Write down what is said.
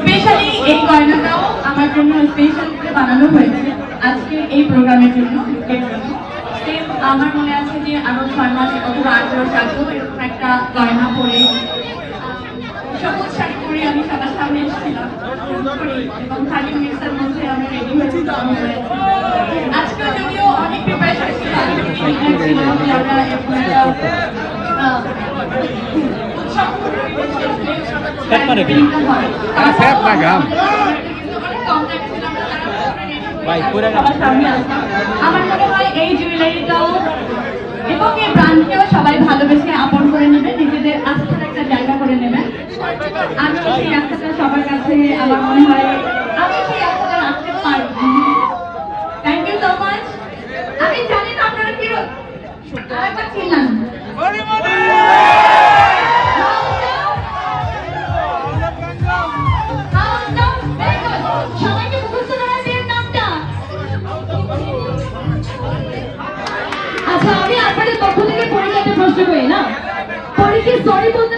Specially এই গয়নাটাও আমার জন্য স্পেশাল বানানো হয়েছে। আজকে এই প্রোগ্রামের জন্য আমার মনে আছে যে আরও ছয় মাস অথবা আট মাস আগেও এরকম একটা গয়না পরে। সবুজ শাড়ি পরে আমি সবার সামনে এসেছিলাম। এবং থার্টি মিনিটসের মধ্যে আমি রেডি হয়েছিলাম ভাই, সবাই ভালোবেসে আপন করে নেবে নিজেদের একটা জায়গা করে নেবে আমি সেই আস্থাটা কাছে আমার মনে হয় আচ্ছা আমি আপনাদের পক্ষ থেকে পরীক্ষাতে প্রশ্ন করি না? পরীক্ষা সরি বলতে